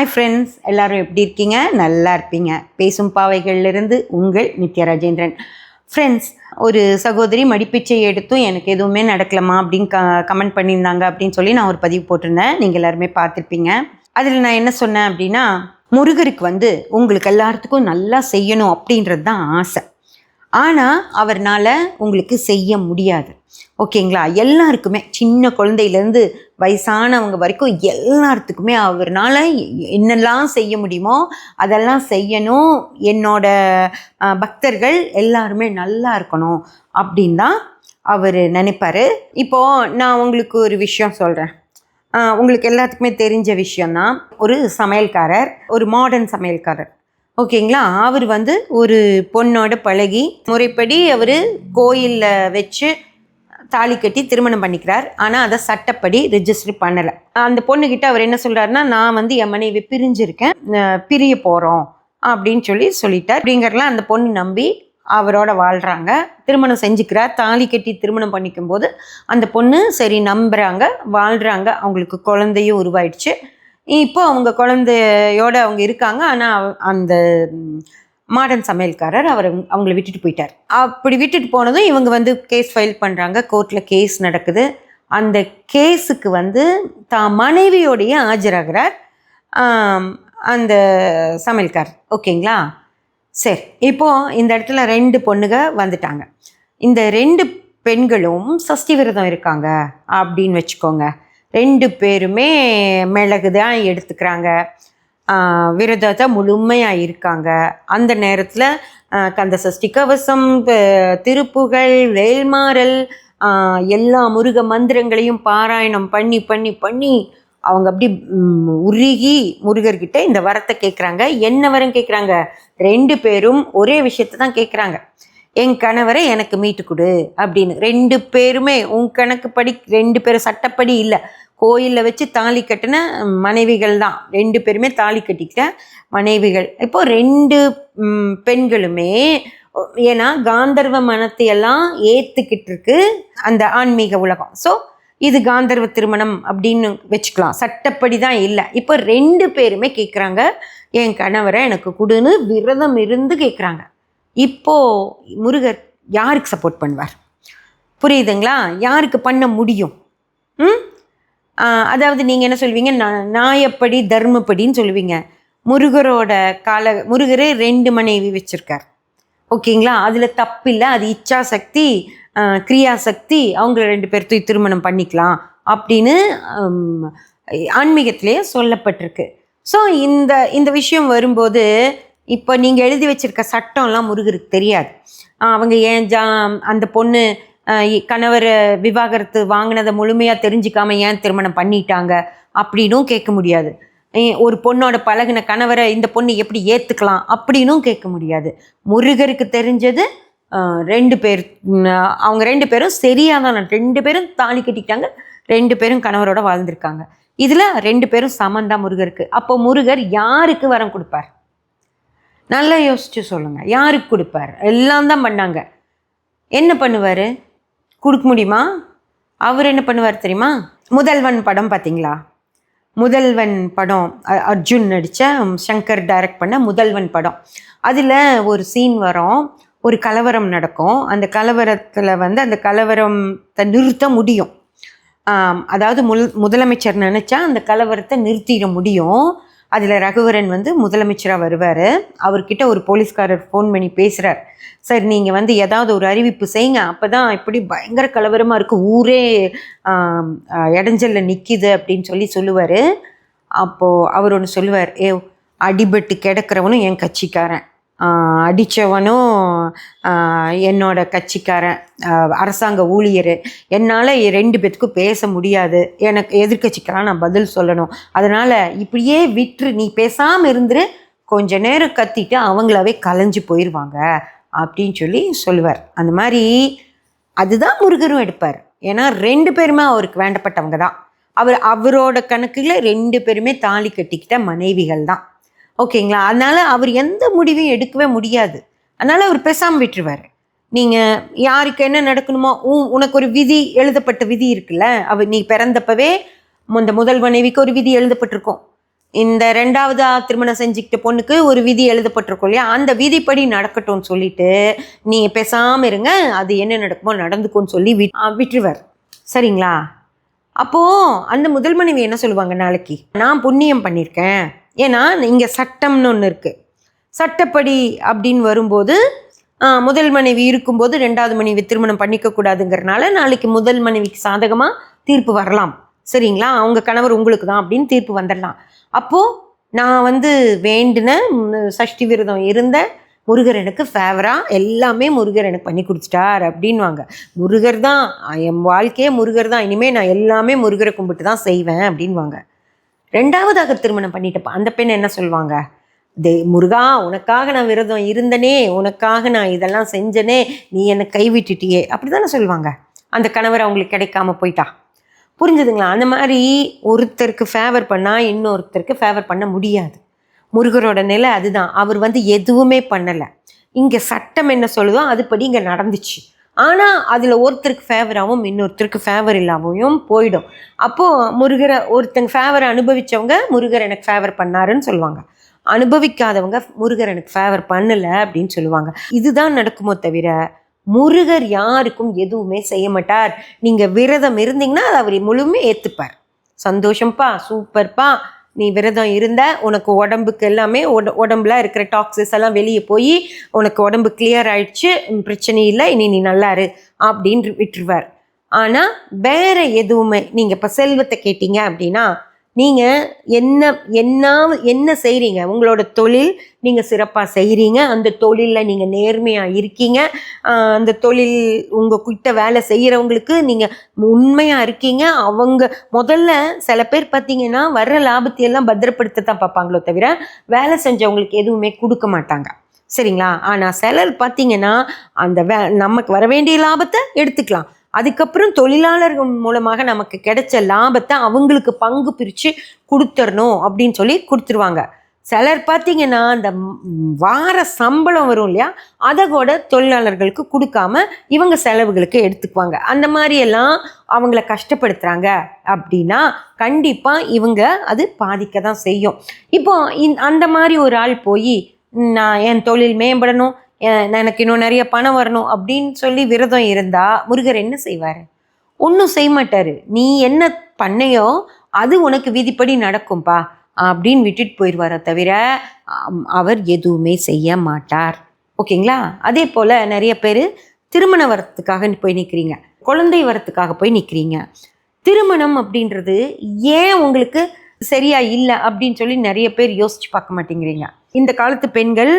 Hi friends எல்லாரும் எப்படி இருக்கீங்க? நல்லா இருப்பீங்க. பேசும் பாவைகளிலிருந்து உங்கள் நித்யா ராஜேந்திரன். ஃப்ரெண்ட்ஸ் ஒரு சகோதரி மடிப்பிச்சை எடுத்தும் எனக்கு எதுவுமே நடக்கலமா அப்படின்னு க கமெண்ட் பண்ணியிருந்தாங்க அப்படின்னு சொல்லி நான் ஒரு பதிவு போட்டிருந்தேன். நீங்கள் எல்லாருமே பார்த்துருப்பீங்க. அதில் நான் என்ன சொன்னேன் அப்படின்னா முருகருக்கு வந்து உங்களுக்கு எல்லாத்துக்கும் நல்லா செய்யணும் அப்படின்றது தான் ஆசை. ஆனால் அவர்னால் உங்களுக்கு செய்ய முடியாது. ஓகேங்களா? எல்லாருக்குமே சின்ன குழந்தையிலேருந்து வயசானவங்க வரைக்கும் எல்லாத்துக்குமே அவர்னால என்னெல்லாம் செய்ய முடியுமோ அதெல்லாம் செய்யணும். என்னோட பக்தர்கள் எல்லாருமே நல்லா இருக்கணும் அப்படின் தான் அவர் நினைப்பாரு. இப்போது நான் உங்களுக்கு ஒரு விஷயம் சொல்கிறேன் உங்களுக்கு எல்லாத்துக்குமே தெரிஞ்ச விஷயந்தான் ஒரு சமையல்காரர் ஒரு மாடர்ன் சமையல்காரர். ஓகேங்களா? அவர் வந்து ஒரு பொண்ணோட பழகி முறைப்படி அவர் கோயிலில் வச்சு தாலி கட்டி திருமணம் பண்ணிக்கிறார். ஆனால் அதை சட்டப்படி ரிஜிஸ்டர் பண்ணலை. அந்த பொண்ணுக்கிட்ட அவர் என்ன சொல்கிறாருன்னா நான் வந்து என் மனைவி பிரிஞ்சிருக்கேன். பிரிய போகிறோம் அப்படின்னு சொல்லி சொல்லிட்டார். அப்படிங்கிறலாம் அந்த பொண்ணு நம்பி அவரோட வாழ்கிறாங்க திருமணம் செஞ்சுக்கிறார். தாலி கட்டி திருமணம் பண்ணிக்கும் போது அந்த பொண்ணு சரி நம்புகிறாங்க வாழ்கிறாங்க அவங்களுக்கு குழந்தையும் உருவாயிடுச்சு. இப்போ அவங்க குழந்தையோட அவங்க இருக்காங்க. ஆனால் அந்த மாடர்ன் சமையல்காரர் அவர் அவங்கள விட்டுட்டு போயிட்டார். அப்படி விட்டுட்டு போனதும் இவங்க வந்து கேஸ் ஃபைல் பண்ணுறாங்க கோர்ட்டில் கேஸ் நடக்குது. அந்த கேஸுக்கு வந்து தான் மனைவியோடைய ஆஜராகிறார். அந்த சமையல்காரர். ஓகேங்களா? சரி இப்போது இந்த இடத்துல ரெண்டு பொண்ணுங்க வந்துட்டாங்க. இந்த ரெண்டு பெண்களும் சஷ்டி விரதம் இருக்காங்க அப்படின்னு வச்சுக்கோங்க. ரெண்டு பேருமே மிளகு தான் எடுத்துக்கிறாங்க. விரதத்தை முழுமையாக இருக்காங்க. அந்த நேரத்தில் கந்த சஷ்டி கவசம் திருப்புகள் திருப்புகழ் வேல்மாறல் எல்லா முருக மந்திரங்களையும் பாராயணம் பண்ணி பண்ணி பண்ணி அவங்க அப்படி உருகி முருகர்கிட்ட இந்த வரத்தை கேட்குறாங்க என்ன வரம் கேட்குறாங்க ரெண்டு பேரும் ஒரே விஷயத்தை தான் கேட்குறாங்க என் கணவரை எனக்கு மீட்டு கொடு அப்படின்னு. ரெண்டு பேருமே உன் கணக்குப்படி ரெண்டு பேரும் சட்டப்படி இல்லை. கோயிலில் வச்சு தாலி கட்டின மனைவிகள் தான். ரெண்டு பேருமே தாலி கட்டிக்கிட்ட மனைவிகள். இப்போ ரெண்டு பெண்களுமே ஏன்னா காந்தர்வ மனத்தை எல்லாம் ஏற்றுக்கிட்டு இருக்கு அந்த ஆன்மீக உலகம். ஸோ இது காந்தர்வ திருமணம் அப்படின்னு வச்சுக்கலாம். சட்டப்படி தான் இல்லை. இப்போ ரெண்டு பேருமே கேட்குறாங்க என் கணவரை எனக்கு கொடுன்னு விரதம் இருந்து கேட்குறாங்க இப்போது முருகர் யாருக்கு சப்போர்ட் பண்ணுவார்? புரியுதுங்களா? யாருக்கு பண்ண முடியும்? ம்? அதாவது நீங்கள் என்ன சொல்வீங்க? நா- நாயப்படி தர்மப்படின்னு சொல்லுவீங்க. முருகரோட கால முருகரே ரெண்டு மனைவி வச்சுருக்கார். ஓகேங்களா? அதில் தப்பில்லை. அது இச்சா சக்தி கிரியாசக்தி அவங்கள சக்தி ரெண்டு பேர்த்தையும் திருமணம் பண்ணிக்கலாம் அப்படின்னு ஆன்மீகத்திலேயே சொல்லப்பட்டிருக்கு. ஸோ இந்த இந்த விஷயம் வரும்போது இப்போ நீங்கள் எழுதி வச்சிருக்க சட்டம்லாம் முருகருக்கு தெரியாது. அவங்க ஏன் ஜா அந்த பொண்ணு கணவர் விவாகரத்து வாங்கினதை முழுமையாக தெரிஞ்சுக்காம ஏன் திருமணம் பண்ணிட்டாங்க அப்படின்னும் கேட்க முடியாது. ஒரு பொண்ணோட பழகின கணவரை இந்த பொண்ணு எப்படி ஏற்றுக்கலாம் அப்படின்னும் கேட்க முடியாது. முருகருக்கு தெரிஞ்சது ரெண்டு பேர் அவங்க ரெண்டு பேரும் சரியாக தான் ரெண்டு பேரும் தாலி கட்டிக்கிட்டாங்க ரெண்டு பேரும் கணவரோட வாழ்ந்திருக்காங்க. இதில் ரெண்டு பேரும் சமந்தான் முருகருக்கு. அப்போ முருகர் யாருக்கு வரம் கொடுப்பார்? நல்லா யோசிச்சு சொல்லுங்கள் யாருக்கு கொடுப்பார்? எல்லாம் தான் பண்ணாங்க. என்ன பண்ணுவார்? கொடுக்க முடியுமா? அவர் என்ன பண்ணுவார் தெரியுமா? முதல்வன் படம் பார்த்தீங்களா முதல்வன் படம் அ- அர்ஜுன் நடித்த சங்கர் டைரக்ட் பண்ண முதல்வன் படம். அதில் ஒரு சீன் வரும். ஒரு கலவரம் நடக்கும். அந்த கலவரத்தில் வந்து அந்த கலவரத்தை நிறுத்த முடியும். அதாவது முல் முதலமைச்சர் நினச்சா அந்த கலவரத்தை நிறுத்திட முடியும். அதில் ரகுவரன் வந்து முதலமைச்சராக வருவார். அவர்கிட்ட ஒரு போலீஸ்காரர் ஃபோன் பண்ணி பேசுகிறார் சார் நீங்கள் வந்து ஏதாவது ஒரு அறிவிப்பு செய்யுங்க. அப்போ தான் இப்படி பயங்கர கலவரமாக இருக்குது ஊரே இடைஞ்சலில் நிற்கிது அப்படின்னு சொல்லி சொல்லுவார். அப்போது அவர் ஒன்று சொல்லுவார் ஏ அடிபட்டு கிடக்கிறவனும் என் கட்சிக்காரன். அடித்தவனும் என்னோட கட்சிக்காரன் அரசாங்க ஊழியர். என்னால் ரெண்டு பேத்துக்கும் பேச முடியாது. எனக்கு எதிர்க்கட்சிக்கெல்லாம் நான் பதில் சொல்லணும். அதனால் இப்படியே விட்டுரு. நீ பேசாமல் இருந்துரு. கொஞ்ச நேரம் கத்திட்டு அவங்களாவே கலைஞ்சு போயிடுவாங்க அப்படின்னு சொல்லி சொல்லுவார். அந்த மாதிரி அதுதான் முருகரும் எடுப்பார். ஏன்னா ரெண்டு பேருமே அவருக்கு வேண்டப்பட்டவங்க தான். அவர் அவரோட கணக்கில் ரெண்டு பேருமே தாலி கட்டிக்கிட்ட மனைவிகள் தான். ஓகேங்களா? அதனால் அவர் எந்த முடிவையும் எடுக்கவே முடியாது. அதனால் அவர் பேசாமல் விட்டுருவார். நீங்கள் யாருக்கு என்ன நடக்கணுமோ உ- உனக்கு ஒரு விதி எழுதப்பட்ட விதி இருக்குல்ல? அவர் நீ பிறந்தப்பவே இந்த முதல் மனைவிக்கு ஒரு விதி எழுதப்பட்டிருக்கும். இந்த ரெண்டாவது திருமணம் செஞ்சுக்கிட்ட பொண்ணுக்கு ஒரு விதி எழுதப்பட்டிருக்கும் இல்லையா? அந்த விதிப்படி நடக்கட்டும்னு சொல்லிட்டு நீங்கள் பேசாமல் இருங்க அது என்ன நடக்குமோ நடந்துக்கும்னு சொல்லி விட்- விட்டுருவார். சரிங்களா? அப்போது அந்த முதல் மனைவி என்ன சொல்லுவாங்க நாளைக்கு? நான் புண்ணியம் பண்ணியிருக்கேன் ஏன்னா இங்கே சட்டம்னு ஒன்று இருக்குது சட்டப்படி அப்படின்னு வரும்போது முதல் மனைவி இருக்கும்போது ரெண்டாவது மனைவி திருமணம் பண்ணிக்கக்கூடாதுங்கிறனால நாளைக்கு முதல் மனைவிக்கு சாதகமாக தீர்ப்பு வரலாம். சரிங்களா? அவங்க கணவர் உங்களுக்கு தான் அப்படின்னு தீர்ப்பு வந்துடலாம் அப்போது நான் வந்து வேண்டின சஷ்டி விரதம் இருந்த முருகர் எனக்கு ஃபேவராக எல்லாமே முருகர் எனக்கு பண்ணி கொடுத்துட்டார் அப்படின்வாங்க முருகர் தான் என் வாழ்க்கையே முருகர் தான். இனிமேல் நான் எல்லாமே முருகரை கும்பிட்டு தான் செய்வேன் அப்படின்வாங்க ரெண்டாவதாக திருமணம் பண்ணிட்டப்ப அந்த பெண் என்ன சொல்லுவாங்க தே முருகா உனக்காக நான் விரதம் இருந்தனே உனக்காக நான் இதெல்லாம் செஞ்சனே நீ என்னை கைவிட்டுட்டியே அப்படி தானே சொல்லுவாங்க அந்த கணவர் அவங்களுக்கு கிடைக்காம போயிட்டா. புரிஞ்சுதுங்களா? அந்த மாதிரி ஒருத்தருக்கு ஃபேவர் பண்ணால் இன்னொருத்தருக்கு ஃபேவர் பண்ண முடியாது. முருகரோட நிலை அதுதான். அவர் வந்து எதுவுமே பண்ணலை. இங்கே சட்டம் என்ன சொல்லுதோ அதுபடி இங்கே நடந்துச்சு. ஆனால் அதில் ஒருத்தருக்கு ஃபேவராகவும் இன்னொருத்தருக்கு ஃபேவர் இல்லாமையும் போயிடும். அப்போது முருகரை ஒருத்தங்க ஃபேவரை அனுபவிச்சவங்க முருகர் எனக்கு ஃபேவர் பண்ணாருன்னு சொல்லுவாங்க. அனுபவிக்காதவங்க முருகர் எனக்கு ஃபேவர் பண்ணலை அப்படின்னு சொல்லுவாங்க. இதுதான் நடக்குமோ தவிர முருகர் யாருக்கும் எதுவுமே செய்ய மாட்டார். நீங்கள் விரதம் இருந்தீங்கன்னா அதை அவர் முழுமே ஏற்றுப்பார் சந்தோஷம்ப்பா சூப்பர்ப்பா நீ விரதம் இருந்த உனக்கு உடம்புக்கு எல்லாமே உட உடம்புல இருக்கிற டாக்ஸஸ் எல்லாம் வெளியே போய் உனக்கு உடம்பு கிளியர் ஆயிடுச்சு பிரச்சனை இல்லை இனி நீ நல்லா இரு அப்படின்னு விட்டுருவார். ஆனால் வேற எதுவுமே நீங்கள் இப்போ செல்வத்தை கேட்டீங்க அப்படின்னா நீங்கள் என்ன என்ன என்ன செய்கிறீங்க உங்களோட தொழில் நீங்கள் சிறப்பாக செய்கிறீங்க அந்த தொழிலில் நீங்கள் நேர்மையாக இருக்கீங்க. அந்த தொழில் உங்கள் கிட்ட வேலை செய்கிறவங்களுக்கு நீங்கள் உண்மையாக இருக்கீங்க. அவங்க முதல்ல சில பேர் பார்த்தீங்கன்னா வர்ற லாபத்தையெல்லாம் பத்திரப்படுத்த தான் பார்ப்பாங்களோ தவிர வேலை செஞ்சவங்களுக்கு எதுவுமே கொடுக்க மாட்டாங்க. சரிங்களா? ஆனால் சிலர் பார்த்தீங்கன்னா அந்த வே நமக்கு வர வேண்டிய லாபத்தை எடுத்துக்கலாம். அதுக்கப்புறம் தொழிலாளர்கள் மூலமாக நமக்கு கிடைச்ச லாபத்தை அவங்களுக்கு பங்கு பிரித்து கொடுத்துடணும் அப்படின்னு சொல்லி கொடுத்துருவாங்க. சிலர் பார்த்தீங்கன்னா அந்த வார சம்பளம் வரும் இல்லையா? அதை கூட தொழிலாளர்களுக்கு கொடுக்காம இவங்க செலவுகளுக்கு எடுத்துக்குவாங்க. அந்த மாதிரியெல்லாம் அவங்கள கஷ்டப்படுத்துகிறாங்க அப்படின்னா கண்டிப்பாக இவங்க அது பாதிக்க தான் செய்யும். இப்போ இந்- அந்த மாதிரி ஒரு ஆள் போய் நான் என் தொழில் மேம்படணும் எனக்கு இன்னும் நிறைய பணம் வரணும் அப்படின்னு சொல்லி விரதம் இருந்தால் முருகர் என்ன செய்வார்? ஒன்றும் செய்ய மாட்டார். நீ என்ன பண்ணையோ அது உனக்கு விதிப்படி நடக்கும்பா அப்படின்னு விட்டுட்டு போயிடுவாரே தவிர அவர் எதுவுமே செய்ய மாட்டார். ஓகேங்களா? அதே போல் நிறைய பேர் திருமண வரத்துக்காக போய் நிற்கிறீங்க குழந்தை வரத்துக்காக போய் நிற்கிறீங்க திருமணம் அப்படின்றது ஏன் உங்களுக்கு சரியா இல்லை அப்படின்னு சொல்லி நிறைய பேர் யோசிச்சு பார்க்க மாட்டேங்கிறீங்க. இந்த காலத்து பெண்கள்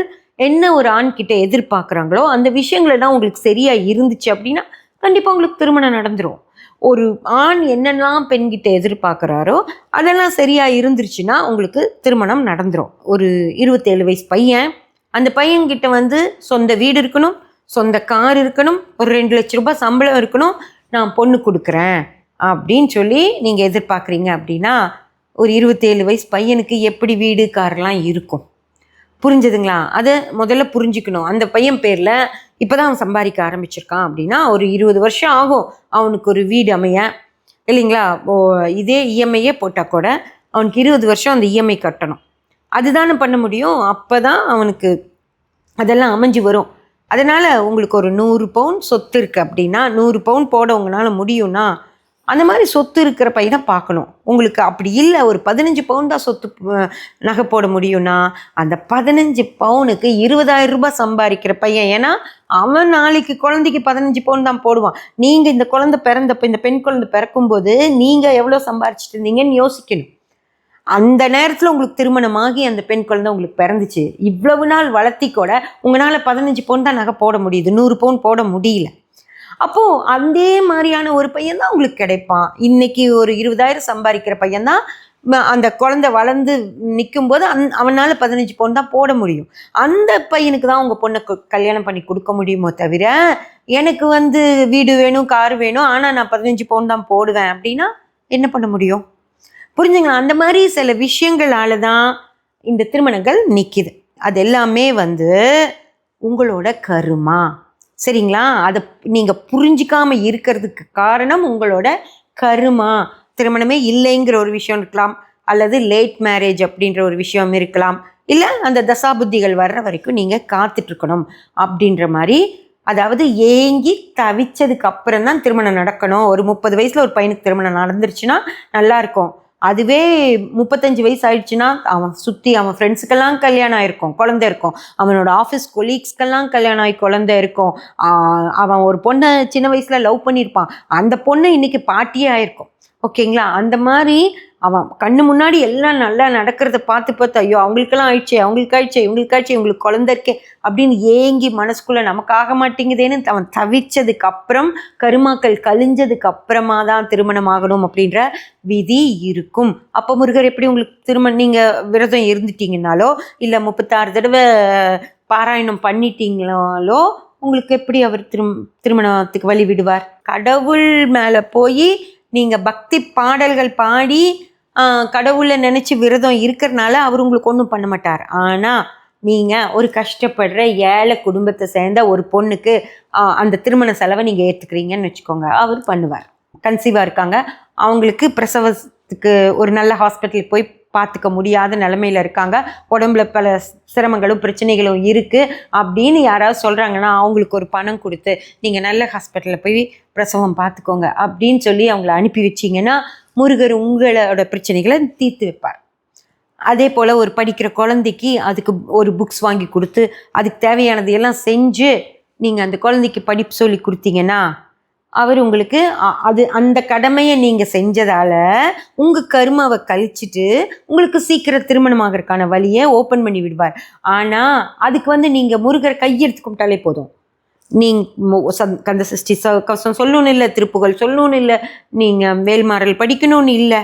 என்ன ஒரு ஆண் கிட்ட எதிர்பார்க்குறாங்களோ அந்த விஷயங்களெல்லாம் உங்களுக்கு சரியா இருந்துச்சு அப்படின்னா கண்டிப்பாக உங்களுக்கு திருமணம் நடந்துரும். ஒரு ஆண் என்னெல்லாம் பெண்கிட்ட எதிர்பார்க்குறாரோ அதெல்லாம் சரியா இருந்துருச்சுன்னா உங்களுக்கு திருமணம் நடந்துரும். ஒரு இருபத்தேழு வயசு பையன் அந்த பையன்கிட்ட வந்து சொந்த வீடு இருக்கணும் சொந்த கார் இருக்கணும் ஒரு ரெண்டு லட்ச ரூபாய் சம்பளம் இருக்கணும் நான் பொண்ணு கொடுக்குறேன் அப்படின்னு சொல்லி நீங்கள் எதிர்பார்க்குறீங்க அப்படின்னா ஒரு இருபத்தேழு வயசு பையனுக்கு எப்படி வீடு கார்லாம் இருக்கும்? புரிஞ்சுதுங்களா? அதை முதல்ல புரிஞ்சுக்கணும். அந்த பையன் பேரில் இப்போ தான் அவன் சம்பாதிக்க ஆரம்பிச்சிருக்கான் அப்படின்னா ஒரு இருபது வருஷம் ஆகும். அவனுக்கு ஒரு வீடு அமைய. இல்லைங்களா? ஓ இதே இஎம்ஐயே போட்டால் கூட அவனுக்கு இருபது வருஷம் அந்த இஎம்ஐ கட்டணும். அதுதானே பண்ண முடியும்? அப்போ தான் அவனுக்கு அதெல்லாம் அமைஞ்சு வரும். அதனால் உங்களுக்கு ஒரு நூறு பவுன் சொத்து இருக்குது அப்படின்னா நூறு பவுன் போட உங்களால் முடியும்னா அந்த மாதிரி சொத்து இருக்கிற பையனை பார்க்கணும். உங்களுக்கு அப்படி இல்லை ஒரு பதினஞ்சு பவுன் தான் சொத்து நகை போட முடியும்னா அந்த பதினஞ்சு பவுனுக்கு இருபதாயிரம் ரூபாய் சம்பாதிக்கிற பையன். ஏன்னா அவன் நாளைக்கு குழந்தைக்கு பதினஞ்சு பவுன் தான் போடுவான். நீங்கள் இந்த குழந்தை பிறந்தப்ப இந்த பெண் குழந்தை பிறக்கும்போது நீங்கள் எவ்வளோ சம்பாரிச்சிட்டு இருந்தீங்கன்னு யோசிக்கணும். அந்த நேரத்தில் உங்களுக்கு திருமணமாகி அந்த பெண் குழந்தை உங்களுக்கு பிறந்துச்சு. இவ்வளவு நாள் வளர்த்தி கூட உங்களால் பதினஞ்சு பவுன் தான் நகை போட முடியுது. நூறு பவுன் போட முடியல. அப்போது அதே மாதிரியான ஒரு பையன் தான் உங்களுக்கு கிடைப்பான். இன்னைக்கு ஒரு இருபதாயிரம் சம்பாதிக்கிற பையன் தான் அந்த குழந்தை வளர்ந்து நிற்கும்போது அந் அவனால் பதினஞ்சு பவுன் தான் போட முடியும். அந்த பையனுக்கு தான் உங்கள் பொண்ணை கல்யாணம் பண்ணி கொடுக்க முடியுமோ தவிர எனக்கு வந்து வீடு வேணும் கார் வேணும் ஆனால் நான் பதினஞ்சு பவுன் தான் போடுவேன் அப்படின்னா என்ன பண்ண முடியும்? புரிஞ்சுங்களா? அந்த மாதிரி சில விஷயங்களால தான் இந்த திருமணங்கள் நிற்கிது அது எல்லாமே வந்து உங்களோட கருமா. சரிங்களா? அதை நீங்கள் புரிஞ்சிக்காமல் இருக்கிறதுக்கு காரணம் உங்களோட கருமா. திருமணமே இல்லைங்கிற ஒரு விஷயம் இருக்கலாம். அல்லது லேட் மேரேஜ் அப்படின்ற ஒரு விஷயம் இருக்கலாம். இல்லை அந்த தசாபுத்திகள் வர்ற வரைக்கும் நீங்கள் காத்துட்ருக்கணும் அப்படின்ற மாதிரி. அதாவது ஏங்கி தவிச்சதுக்கு அப்புறம் தான் திருமணம் நடக்கணும். ஒரு முப்பது வயசில் ஒரு பையனுக்கு திருமணம் நடந்துருச்சுன்னா நல்லாயிருக்கும் அதுவே முப்பத்தஞ்சு வயசு ஆயிடுச்சுன்னா அவன் சுற்றி அவன் ஃப்ரெண்ட்ஸுக்கெல்லாம் கல்யாணம் ஆயிருக்கும் குழந்தை இருக்கும். அவனோட ஆஃபீஸ் கொலீக்ஸ்க்கெல்லாம் கல்யாணம் ஆகி குழந்தை இருக்கும். அவன் ஒரு பொண்ணை சின்ன வயசில் லவ் பண்ணியிருப்பான். அந்த பொண்ணு இன்னைக்கு பாட்டியே ஆயிருக்கும். ஓகேங்களா? அந்த மாதிரி அவன் கண்ணு முன்னாடி எல்லாம் நல்லா நடக்கிறத பார்த்து பார்த்து ஐயோ அவங்களுக்கெல்லாம் ஆயிடுச்சு அவங்களுக்கு ஆயிடுச்சு இவங்களுக்கு ஆயிடுச்சு இவங்களுக்கு குழந்தை இருக்கே அப்படின்னு ஏங்கி மனசுக்குள்ளே நமக்கு ஆக மாட்டேங்குதேன்னு அவன் தவிச்சதுக்கு அப்புறம் கருமாக்கள் கழிஞ்சதுக்கு அப்புறமா தான் திருமணம் ஆகணும் அப்படின்ற விதி இருக்கும். அப்போ முருகர் எப்படி உங்களுக்கு திருமணம் நீங்கள் விரதம் இருந்துட்டீங்கனாலோ இல்லை முப்பத்தாறு தடவை பாராயணம் பண்ணிட்டீங்களாலோ உங்களுக்கு எப்படி அவர் திரும் திருமணத்துக்கு வழி விடுவார்? கடவுள் மேலே போய் நீங்கள் பக்தி பாடல்கள் பாடி கடவுளை நினச்சி விரதம் இருக்கிறனால அவர் உங்களுக்கு ஒன்றும் பண்ண மாட்டார். ஆனால் நீங்கள் ஒரு கஷ்டப்படுற ஏழை குடும்பத்தை சேர்ந்த ஒரு பொண்ணுக்கு அந்த திருமண செலவை நீங்கள் ஏற்றுக்கிறீங்கன்னு வச்சுக்கோங்க. அவர் பண்ணுவார். கன்சீவாக இருக்காங்க. அவங்களுக்கு பிரசவத்துக்கு ஒரு நல்ல ஹாஸ்பிட்டல் போய் பார்த்துக்க முடியாத நிலமையில இருக்காங்க. உடம்புல பல சிரமங்களும் பிரச்சனைகளும் இருக்குது அப்படின்னு யாராவது சொல்கிறாங்கன்னா அவங்களுக்கு ஒரு பணம் கொடுத்து நீங்கள் நல்ல ஹாஸ்பிட்டலில் போய் பிரசவம் பார்த்துக்கோங்க அப்படின்னு சொல்லி அவங்கள அனுப்பி வச்சிங்கன்னா முருகர் உங்களோட பிரச்சனைகளை தீர்த்து வைப்பார். அதே போல் ஒரு படிக்கிற குழந்தைக்கு அதுக்கு ஒரு புக்ஸ் வாங்கி கொடுத்து அதுக்கு தேவையானது எல்லாம் செஞ்சு நீங்கள் அந்த குழந்தைக்கு படிப்பு சொல்லி கொடுத்தீங்கன்னா அவர் உங்களுக்கு அ- அது அந்த கடமையை நீங்கள் செஞ்சதால் உங்கள் கருமாவை கழிச்சிட்டு உங்களுக்கு சீக்கிரம் திருமணமாகறதுக்கான வழியை ஓப்பன் பண்ணி விடுவார். ஆனால் அதுக்கு வந்து நீங்கள் முருகர் கையெடுத்து கும்பிட்டாலே போதும். நீங்கள் கந்த சஷ்டி ச- கவசம் சொல்லணும்னு இல்லை திருப்புகள் சொல்லணும்னு இல்லை நீங்கள் வேல்மாறல் படிக்கணும்னு இல்லை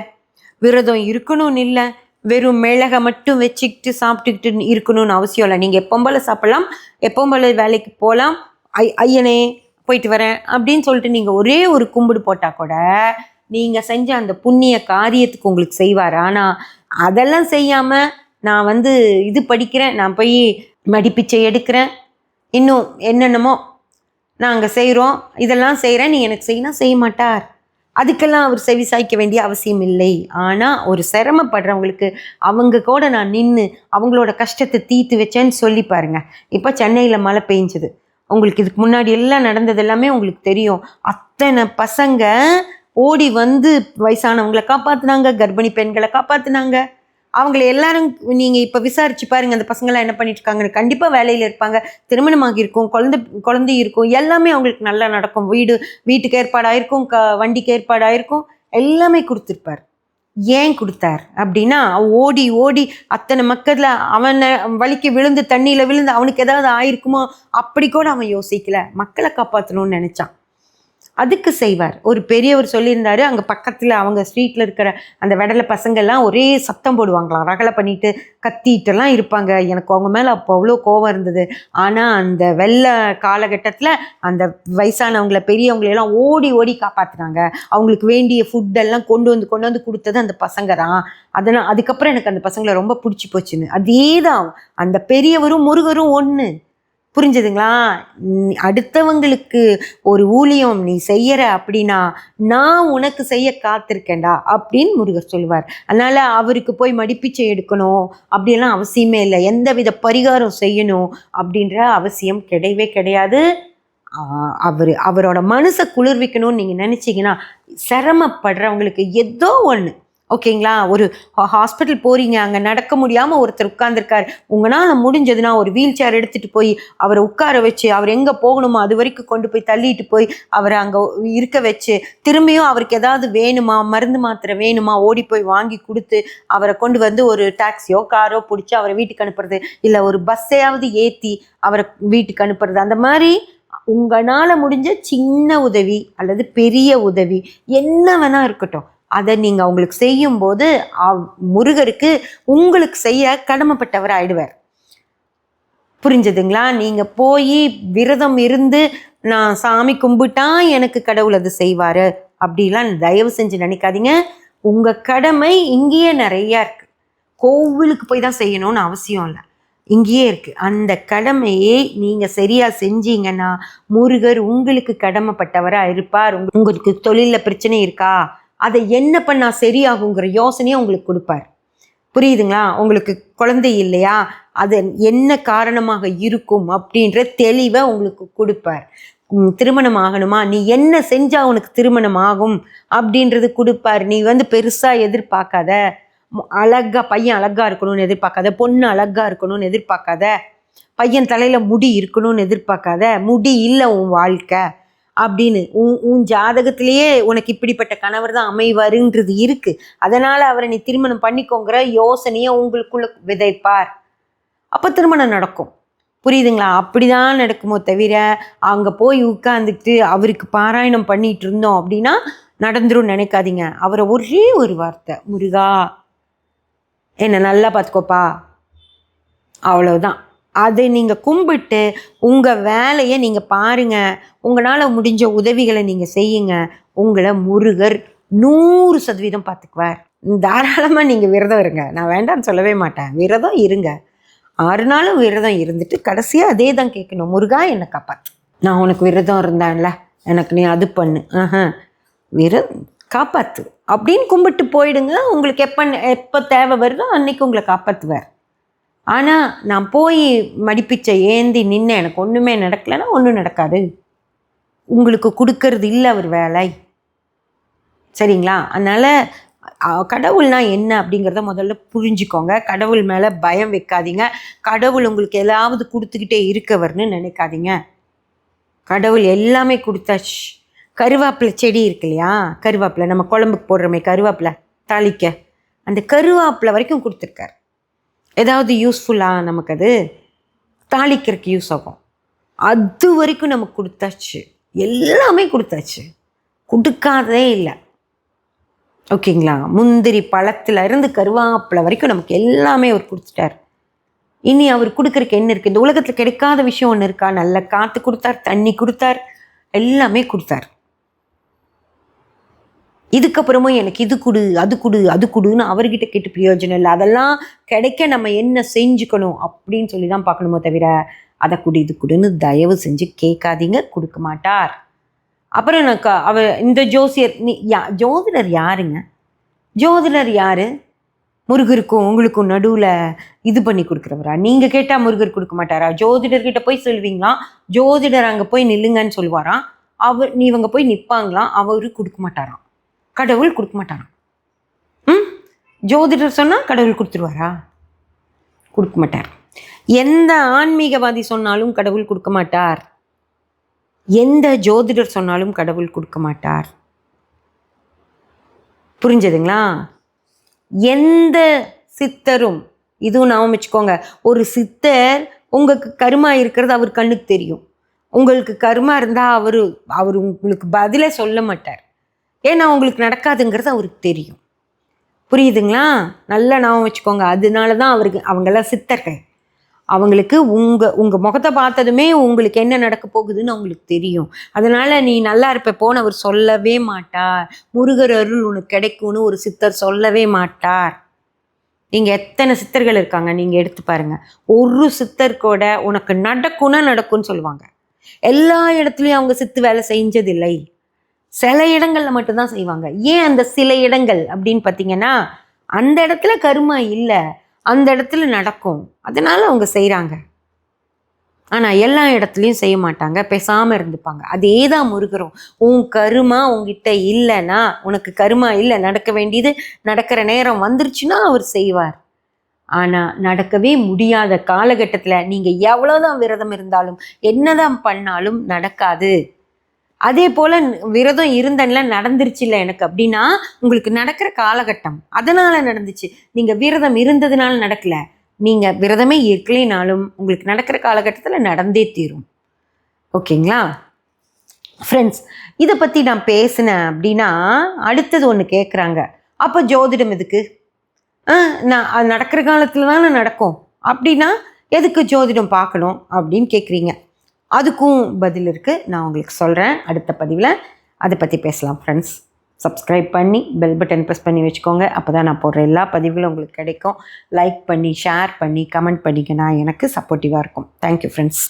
விரதம் இருக்கணும்னு இல்லை வெறும் மிளகை மட்டும் வச்சுக்கிட்டு சாப்பிட்டுக்கிட்டு இருக்கணும்னு அவசியம் இல்லை. நீங்கள் எப்போ போல சாப்பிடலாம் எப்போ போல வேலைக்கு போகலாம் ஐ ஐயனே போயிட்டு வரேன் அப்படின்னு சொல்லிட்டு நீங்கள் ஒரே ஒரு கும்பிடு போட்டால் கூட நீங்கள் செஞ்ச அந்த புண்ணிய காரியத்துக்கு உங்களுக்கு செய்வார். ஆனால் அதெல்லாம் செய்யாமல் நான் வந்து இது படிக்கிறேன் நான் போய் மடிப்பிச்சை எடுக்கிறேன். இன்னும் என்னென்னமோ நாங்கள் செய்கிறோம் இதெல்லாம் செய்கிறேன் நீ எனக்கு செய்யணும் செய்ய மாட்டார். அதுக்கெல்லாம் அவர் செவி சாய்க்க வேண்டிய அவசியம் இல்லை. ஆனால் ஒரு சிரமப்படுறவங்களுக்கு அவங்க கூட நான் நின்று அவங்களோட கஷ்டத்தை தீர்த்து வச்சேன்னு சொல்லி பாருங்க. இப்போ சென்னையில் மழை பெஞ்சது. உங்களுக்கு இதுக்கு முன்னாடி எல்லாம் நடந்தது எல்லாமே உங்களுக்கு தெரியும். அத்தனை பசங்க ஓடி வந்து வயசானவங்களை காப்பாற்றினாங்க கர்ப்பிணி பெண்களை காப்பாற்றினாங்க அவங்கள எல்லாரும் நீங்கள் இப்போ விசாரிச்சு பாருங்க அந்த பசங்களாம் என்ன பண்ணிட்டு கண்டிப்பாக வேலையில் இருப்பாங்க. திருமணமாக இருக்கும் குழந்தை குழந்தை இருக்கும். எல்லாமே அவங்களுக்கு நல்லா நடக்கும். வீடு வீட்டுக்கு ஏற்பாடாயிருக்கும் க வண்டிக்கு ஏற்பாடாயிருக்கும். எல்லாமே கொடுத்துருப்பார். ஏன் கொடுத்தார்? அப்படின்னா ஓடி ஓடி அத்தனை மக்களில் அவனை வலிக்கு விழுந்து தண்ணியில் விழுந்து அவனுக்கு ஏதாவது ஆயிருக்குமோ அப்படி கூட அவன் யோசிக்கல. மக்களை காப்பாற்றணும்னு நினச்சான். அதுக்கு செய்வார். ஒரு பெரியவர் சொல்லியிருந்தார் அங்கே பக்கத்தில் அவங்க ஸ்ட்ரீட்டில் இருக்கிற அந்த வெடலை பசங்கள்லாம் ஒரே சத்தம் போடுவாங்களாம். ரகலை பண்ணிட்டு கத்திட்டெல்லாம் இருப்பாங்க. எனக்கு அவங்க மேலே அப்போ அவ்வளோ கோவம் இருந்தது. ஆனால் அந்த வெள்ளை காலகட்டத்தில் அந்த வயசானவங்கள பெரியவங்களையெல்லாம் ஓடி ஓடி காப்பாத்துனாங்க. அவங்களுக்கு வேண்டிய ஃபுட்டெல்லாம் கொண்டு வந்து கொண்டு வந்து கொடுத்தது அந்த பசங்க தான். அதனால் அதுக்கப்புறம் எனக்கு அந்த பசங்களை ரொம்ப பிடிச்சி போச்சுன்னு. அதே தான் அந்த பெரியவரும் முருகரும் ஒன்று புரிஞ்சுதுங்களா? அடுத்தவங்களுக்கு ஒரு ஊழியம் நீ செய்யற அப்படின்னா நான் உனக்கு செய்ய காத்திருக்கேன்டா அப்படின்னு முருகர் சொல்லுவார். அதனால அவருக்கு போய் மடிப்பிச்சை எடுக்கணும் அப்படியெல்லாம் அவசியமே இல்லை. எந்தவித பரிகாரம் செய்யணும் அப்படின்ற அவசியம் கிடையவே கிடையாது. அவர் அவரோட மனசை குளிர்விக்கணும்னு நீங்கள் நினச்சிங்கன்னா சிரமப்படுறவங்களுக்கு ஏதோ ஒன்று ஓகேங்களா? ஒரு ஹாஸ்பிட்டல் போறீங்க அங்கே நடக்க முடியாமல் ஒருத்தர் உட்கார்ந்திருக்காரு. உங்களால் முடிஞ்சதுன்னா ஒரு வீல் சேர் எடுத்துகிட்டு போய் அவரை உட்கார வச்சு அவர் எங்கே போகணுமோ அது வரைக்கும் கொண்டு போய் தள்ளிட்டு போய் அவரை அங்கே இருக்க வச்சு திரும்பியும் அவருக்கு ஏதாவது வேணுமா? மருந்து மாத்திரை வேணுமா? ஓடி போய் வாங்கி கொடுத்து அவரை கொண்டு வந்து ஒரு டாக்ஸியோ காரோ பிடிச்சி அவரை வீட்டுக்கு அனுப்புறது இல்லை ஒரு பஸ்ஸையாவது ஏற்றி அவரை வீட்டுக்கு அனுப்புறது. அந்த மாதிரி உங்களால் முடிஞ்ச சின்ன உதவி அல்லது பெரிய உதவி என்ன வேணா இருக்கட்டும். அதை நீங்கள் அவங்களுக்கு செய்யும்போது அவ்- முருகருக்கு உங்களுக்கு செய்ய கடமைப்பட்டவர் ஆயிடுவார். புரிஞ்சதுங்களா? நீங்கள் போய் விரதம் இருந்து நான் சாமி கும்பிட்டா எனக்கு கடவுள் அது செய்வார். அப்படிலாம் தயவு செஞ்சு நினைக்காதீங்க. உங்கள் கடமை இங்கேயே நிறையா இருக்கு. கோவிலுக்கு போய் தான் செய்யணும்னு அவசியம் இல்லை. இங்கேயே இருக்கு. அந்த கடமையை நீங்கள் சரியாக செஞ்சீங்கன்னா முருகர் உங்களுக்கு கடமைப்பட்டவராக இருப்பார். உங்களுக்கு தொழிலில் பிரச்சனை இருக்கா? அதை என்ன பண்ணா சரியாகுங்கிற யோசனையை உங்களுக்கு கொடுப்பார். புரியுதுங்களா? உங்களுக்கு குழந்தை இல்லையா? அது என்ன காரணமாக இருக்கும் அப்படின்ற தெளிவை உங்களுக்கு கொடுப்பார். திருமணம் ஆகணுமா? நீ என்ன செஞ்சா உனக்கு திருமணம் ஆகும் அப்படின்றது கொடுப்பார். நீ வந்து பெருசா எதிர்பார்க்காத அழகாக அழகா பையன் அழகா இருக்கணும்னு எதிர்பார்க்காத பொண்ணு அழகா இருக்கணும்னு எதிர்பார்க்காத பையன் தலையில முடி இருக்கணும்னு எதிர்பார்க்காத முடி இல்லை உன் வாழ்க்கை. அப்படின்னு. உன் உன் ஜாதகத்திலேயே உனக்கு இப்படிப்பட்ட கணவர் தான் அமைவாருன்றது இருக்கு. அதனால அவரை நீ திருமணம் பண்ணிக்கோங்கிற யோசனையை உங்களுக்குள்ள விதைப்பார். அப்போ திருமணம் நடக்கும். புரியுதுங்களா? அப்படிதான் நடக்குமோ தவிர அங்கே போய் உட்காந்துட்டு அவருக்கு பாராயணம் பண்ணிட்டு இருந்தோம் அப்படின்னா நடந்துரும் நினைக்காதீங்க. அவரை ஒரே ஒரு வார்த்தை முருகா என்னை நல்லா பார்த்துக்கோப்பா. அவ்வளவுதான். அதை நீங்கள் கும்பிட்டு உங்கள் வேலையை நீங்கள் பாருங்கள் உங்களால் முடிஞ்ச உதவிகளை நீங்கள் செய்யுங்க. உங்களை முருகர் நூறு சதவீதம் பார்த்துக்குவார் தாராளமாக நீங்கள் விரதம் இருங்க. நான் வேண்டாம்னு சொல்லவே மாட்டேன். விரதம் இருங்க. ஆறு நாளும் விரதம் இருந்துட்டு கடைசியாக அதே தான் கேட்கணும். முருகா என்னை காப்பாற்று நான் உனக்கு விரதம் இருந்தேன்ல. எனக்கு நீ அது பண்ணு. ஆஹா. விர காப்பாற்று அப்படின்னு கும்பிட்டு போயிடுங்க. உங்களுக்கு எப்போ எப்போ தேவை வருதோ அன்னைக்கு உங்களை காப்பாற்றுவார் ஆனால் நான் போய் மடிப்பிச்சை ஏந்தி நின்று எனக்கு ஒன்றுமே நடக்கலைன்னா ஒன்றும் நடக்காது. உங்களுக்கு கொடுக்கறது இல்லை அவர் வேலை. சரிங்களா? அதனால் கடவுள்னா என்ன அப்படிங்கிறத முதல்ல புரிஞ்சுக்கோங்க. கடவுள் மேலே பயம் வைக்காதீங்க. கடவுள் உங்களுக்கு ஏதாவது கொடுத்துக்கிட்டே இருக்கவர்னு நினைக்காதீங்க. கடவுள் எல்லாமே கொடுத்தாச்சு கருவேப்பிலை செடி இருக்கு இல்லையா? கருவேப்பிலை நம்ம குழம்புக்கு போடுறோமே கருவேப்பிலை தாளிக்க. அந்த கருவேப்பிலை வரைக்கும் கொடுத்துருக்காரு. ஏதாவது யூஸ்ஃபுல்லாக நமக்கு அது தாளிக்கிறதுக்கு யூஸ் ஆகும். அது வரைக்கும் நமக்கு கொடுத்தாச்சு. எல்லாமே கொடுத்தாச்சு. கொடுக்காததே இல்லை. ஓகேங்களா? முந்திரி பழத்தில் இருந்து கருவாப்பில் வரைக்கும் நமக்கு எல்லாமே அவர் கொடுத்துட்டார். இனி அவர் கொடுக்குறக்கு என்ன இருக்குது இந்த உலகத்தில் கிடைக்காத விஷயம் ஒன்று இருக்கா? நல்ல காற்று கொடுத்தார் தண்ணி கொடுத்தார் எல்லாமே கொடுத்தார். இதுக்கப்புறமும் எனக்கு இது கொடு அது கொடு அது கொடுன்னு அவர்கிட்ட கேட்டு பிரயோஜனம் இல்லை. அதெல்லாம் கிடைக்க நம்ம என்ன செஞ்சுக்கணும் அப்படின்னு சொல்லி தான் பார்க்கணுமோ தவிர அதை கொடு இது கொடுன்னு தயவு செஞ்சு கேட்காதீங்க கொடுக்க மாட்டார். அப்புறம் எனக்கு அவ இந்த ஜோசியர் நீ யா ஜோதிடர் யாருங்க? ஜோதிடர் யாரு? முருகருக்கும் உங்களுக்கும் நடுவில் இது பண்ணி கொடுக்குறவரா? நீங்கள் கேட்டால் முருகர் கொடுக்க மாட்டாரா? ஜோதிடர்கிட்ட போய் சொல்வீங்களா? ஜோதிடர் அங்கே போய் நில்லுங்கன்னு சொல்லுவாராம் அவர் நீ இவங்க போய் நிற்பாங்களாம் அவரு கொடுக்க மாட்டாராம். கடவுள் கொடுக்க மாட்டாராம் ம்? ஜோதிடர் சொன்னால் கடவுள் கொடுத்துருவாரா? கொடுக்க மாட்டார் எந்த ஆன்மீகவாதி சொன்னாலும் கடவுள் கொடுக்க மாட்டார் எந்த ஜோதிடர் சொன்னாலும் கடவுள் கொடுக்க மாட்டார் புரிஞ்சதுங்களா? எந்த சித்தரும் இதுவும் நான் வச்சுக்கோங்க ஒரு சித்தர் உங்களுக்கு கருமா இருக்கிறது அவர் கண்ணுக்கு தெரியும். உங்களுக்கு கருமா இருந்தால் அவர் அவர் உங்களுக்கு பதிலை சொல்ல மாட்டார். ஏன்னா உங்களுக்கு நடக்காதுங்கிறது அவருக்கு தெரியும். புரியுதுங்களா? நல்லா ஞாபகம் வச்சுக்கோங்க. அதனால தான் அவருக்கு அவங்களாம் சித்தர்கள். அவங்களுக்கு உங்கள் உங்கள் முகத்தை பார்த்ததுமே உங்களுக்கு என்ன நடக்க போகுதுன்னு அவங்களுக்கு தெரியும். அதனால் நீ நல்லா இருப்ப போன்னு அவர் சொல்லவே மாட்டார். முருகர் அருள் உனக்கு கிடைக்கும்னு ஒரு சித்தர் சொல்லவே மாட்டார். நீங்கள் எத்தனை சித்தர்கள் இருக்காங்க? நீங்கள் எடுத்து பாருங்கள் ஒரு சித்தர் கூட உனக்கு நடக்கும்னா நடக்கும்னு சொல்லுவாங்க. எல்லா இடத்துலையும் அவங்க சித்து வேலை செஞ்சதில்லை. சில இடங்களில் மட்டும்தான் செய்வாங்க. ஏன் அந்த சில இடங்கள் அப்படின்னு பார்த்தீங்கன்னா அந்த இடத்துல கருமா இல்லை அந்த இடத்துல நடக்கும். அதனால அவங்க செய்கிறாங்க ஆனால் எல்லா இடத்துலையும் செய்ய மாட்டாங்க. பேசாமல் இருந்துப்பாங்க. அதே தான் முருகரும். உன் கருமா உங்ககிட்ட இல்லைன்னா உனக்கு கருமா இல்லை நடக்க வேண்டியது நடக்கிற நேரம் வந்துருச்சுன்னா அவர் செய்வார். ஆனால் நடக்கவே முடியாத காலகட்டத்தில் நீங்கள் எவ்வளோதான் விரதம் இருந்தாலும் என்னதான் பண்ணாலும் நடக்காது. அதே போல் விரதம் இருந்தன்ல நடந்துருச்சு இல்லை எனக்கு அப்படின்னா உங்களுக்கு நடக்கிற காலகட்டம். அதனால் நடந்துச்சு. நீங்கள் விரதம் இருந்ததுனால நடக்கலை. நீங்கள் விரதமே இருக்கலைனாலும் உங்களுக்கு நடக்கிற காலகட்டத்தில் நடந்தே தீரும். ஓகேங்களா? ஃப்ரெண்ட்ஸ் இதை பற்றி நான் பேசினேன் அப்படின்னா அடுத்தது ஒன்று கேட்குறாங்க அப்போ ஜோதிடம் எதுக்கு? ஆ நான் அது நடக்கிற காலத்தில் தானே நடக்கும். அப்படின்னா எதுக்கு ஜோதிடம் பார்க்கணும் அப்படின்னு கேட்குறீங்க அதுக்கும் பதில் இருக்குது நான் உங்களுக்கு சொல்கிறேன் அடுத்த பதிவில் அதை பற்றி பேசலாம் ஃப்ரெண்ட்ஸ் சப்ஸ்கிரைப் பண்ணி பெல் பட்டன் ப்ரெஸ் பண்ணி வச்சுக்கோங்க. அப்போ தான் நான் போடுற எல்லா பதிவுகளும் உங்களுக்கு கிடைக்கும். லைக் பண்ணி ஷேர் பண்ணி கமெண்ட் பண்ணிங்கன்னா எனக்கு சப்போர்ட்டிவாக இருக்கும். Thank you friends